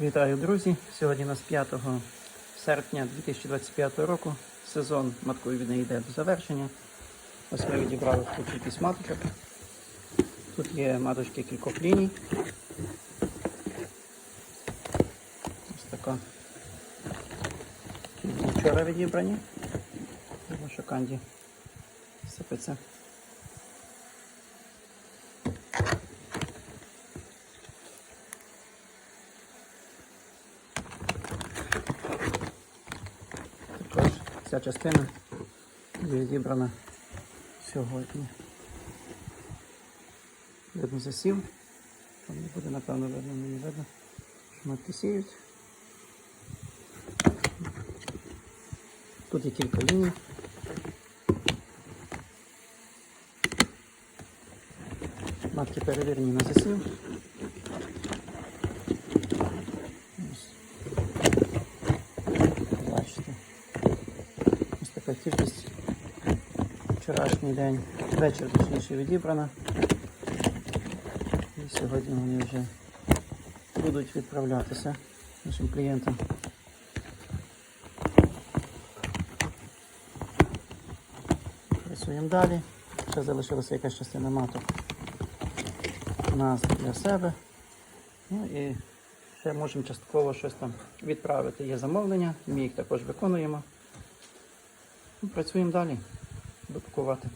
Вітаю, друзі! Сьогодні у нас 5 серпня 2025 року. Сезон матковідний йде до завершення. Ось ми відібрали тут маточок. Тут є маточки кількох ліній. Ось така. Вчора відібрані. Тому що канді сипеться. Також ця частина відібрана сьогодні. Видно засів. Там не буде, напевно, видно, мені видно. Шматки сіють. Тут є кілька ліній. Матки перевірені на засів. Ось. Бачите. Кількість. Вчорашній день, вечір точніше відібрана. І сьогодні вони вже будуть відправлятися нашим клієнтам. Працюємо далі. Ще залишилася якась частина маток у нас для себе. Ну і ще можемо частково щось там відправити. Є замовлення, ми їх також виконуємо. Працюємо далі, допакувати.